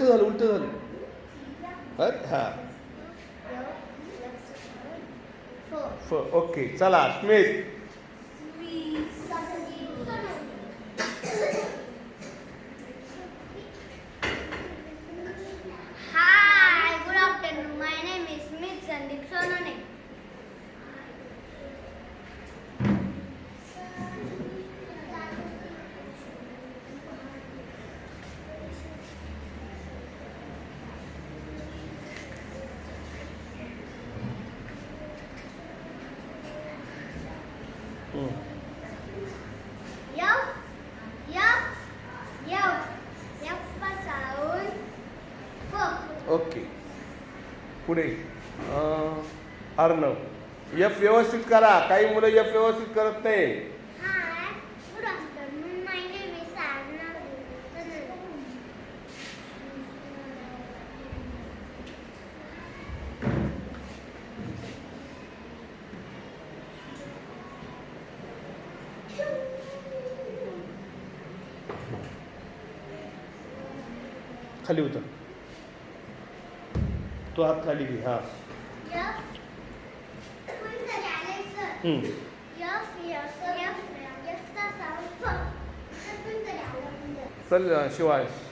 उलट झालं उलट झालं. अरे हा. फ ओके चला स्मिथ पुढे. अर्णव यफ व्यवस्थित करा. काही मुलं यफ व्यवस्थित करत नाही खाली उतर. तो हात खाली घे हा. Yup. कोणतं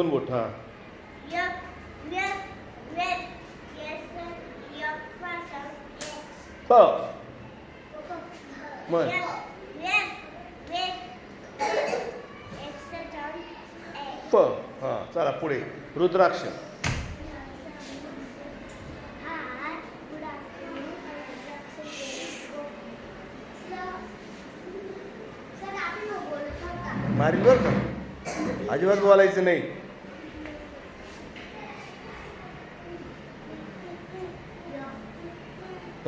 Afternoon. Sir, sir, आपण बोलत होता. मारील बरं का. अजिबात बोलायचं नाही.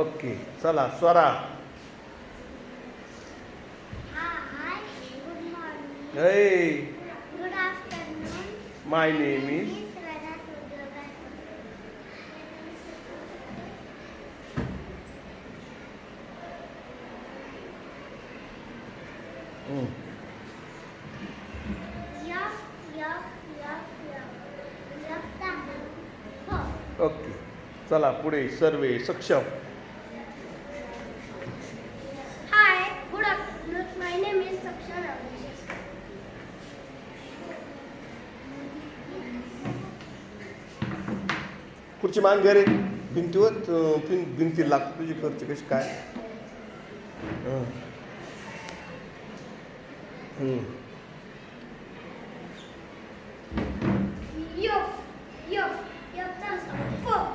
ओके चला स्वरा Hi, good morning. ऐ Good afternoon. My name is Miss चला पुढे सर्वे सक्षम. खुर्ची मान घरे भिंतीवर भिंती लागतो तुझी खर्च कशी काय?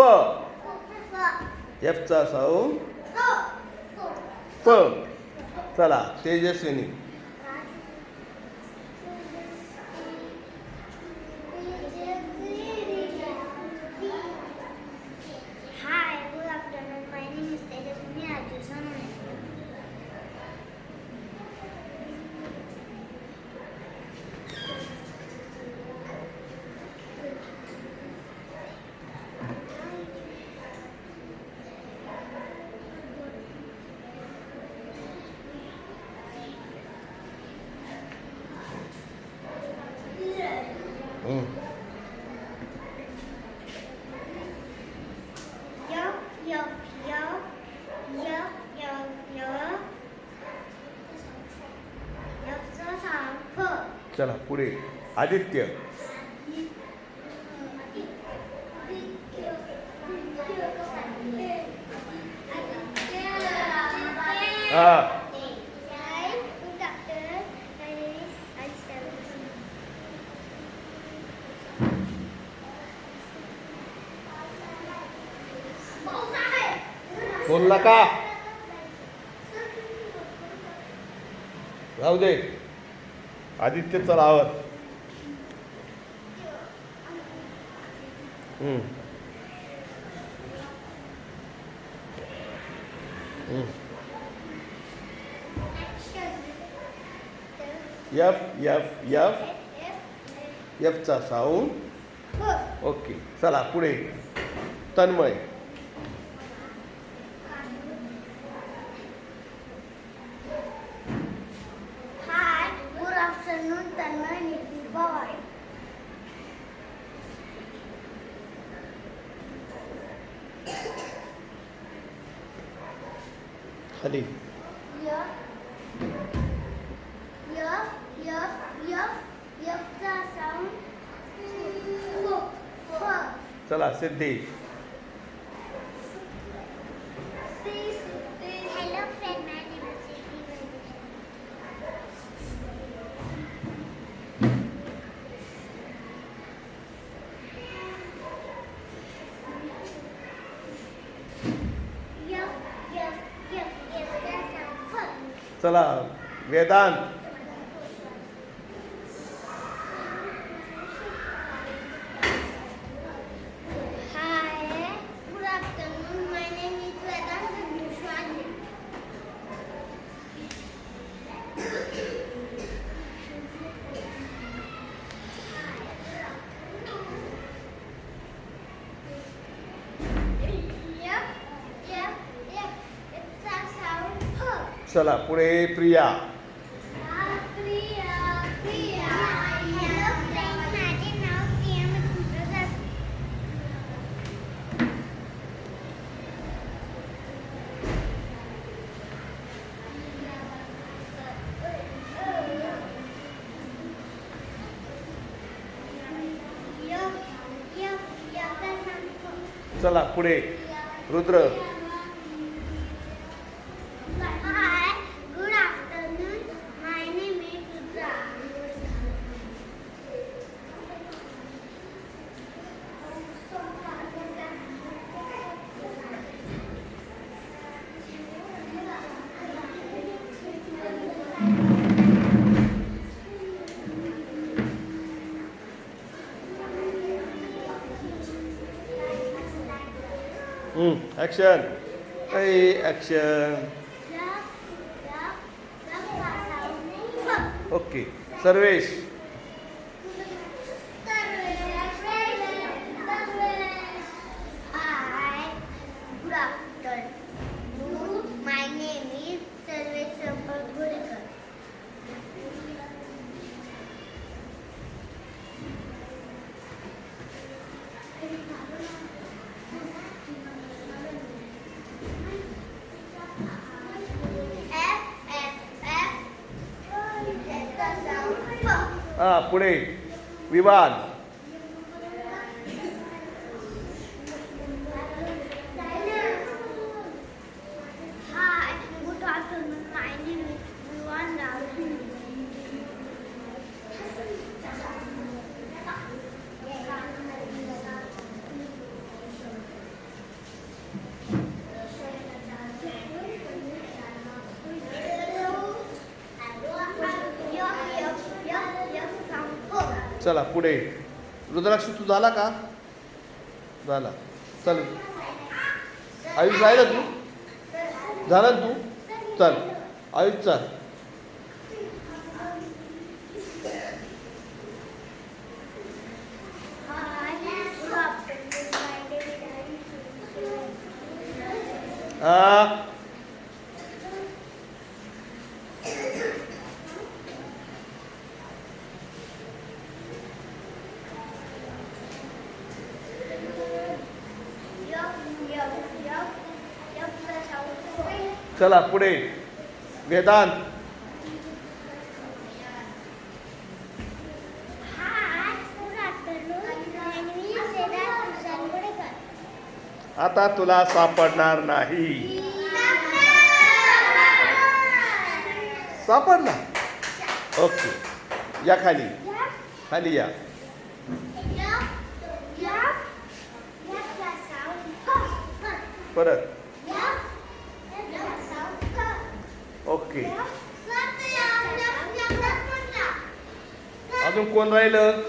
फ एफचा साऊ फ चला Tejaswini. Jalan, pule, adit kia. Ah. Bolak. Aditya चलावर F F F एफचा साऊंड ओके चला पुढे. तन्मय. खाली चला सिद्धी चला वेदांत. चला पुढे प्रिया. चला पुढे Rudra. Hmm, action. Hey, action. Okay, service. पुढे. विवाद चला पुढे. रुद्राक्ष तू झाला का? झाला. चल. आयुष राहिला तू? झाला ना तू? चल. आयुष चल. हा. चला पुढे. वेदांत. आता तुला सापडणार नाही. सापडला. ओके. या खाली. खाली या. परत. ओके. अजून कोण राहिलं?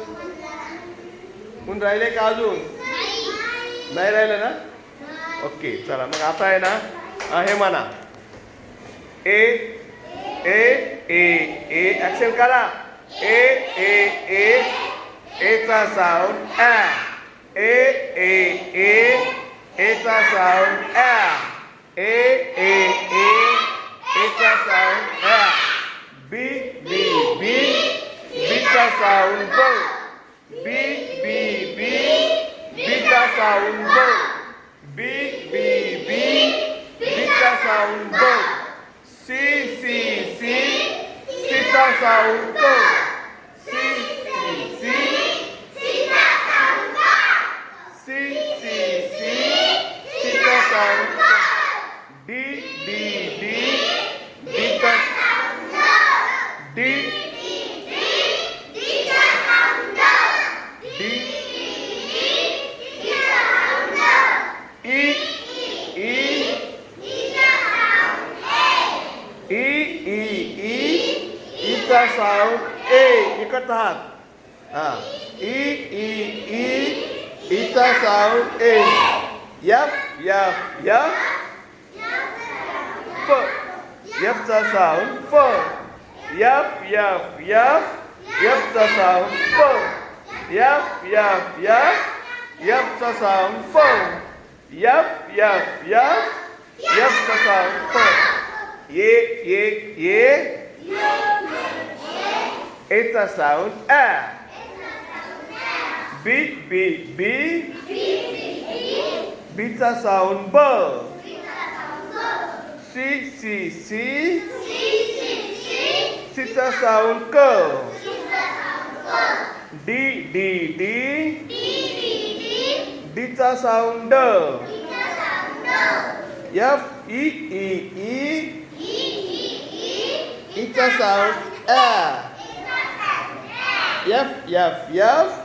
कोण राहिले का अजून? नाही राहिलं ना? ओके चला मग आता आहे ना? हे म्हणा. ए ए ए ए ऍक्शन करा ए ए ए एचा साऊंड ॲ ए ए ए एचा sound uh A A A Betas are air. B, B, B. B, B, B. Betas are un. B, B, B. Betas are un gol. C, C, sound A. Ikot lahat. Ah. E, E, E. Ita sound A. Yap, yap, yap. F. Yapta sound F. Yap, yap, yap. Yapta sound F. Yap, yap, yap. Yapta sound F. Yap, yap, yap. Yapta sound F. Ye, ye, ye. Yeah. Eta sound A. E. B B B. Bita sound B. C C C. Sita sound K. D D D. Dita sound D. F I I I. Ita sound E. F F F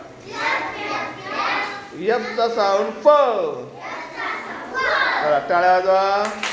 एफचा sound फ टाळ्या वाजवा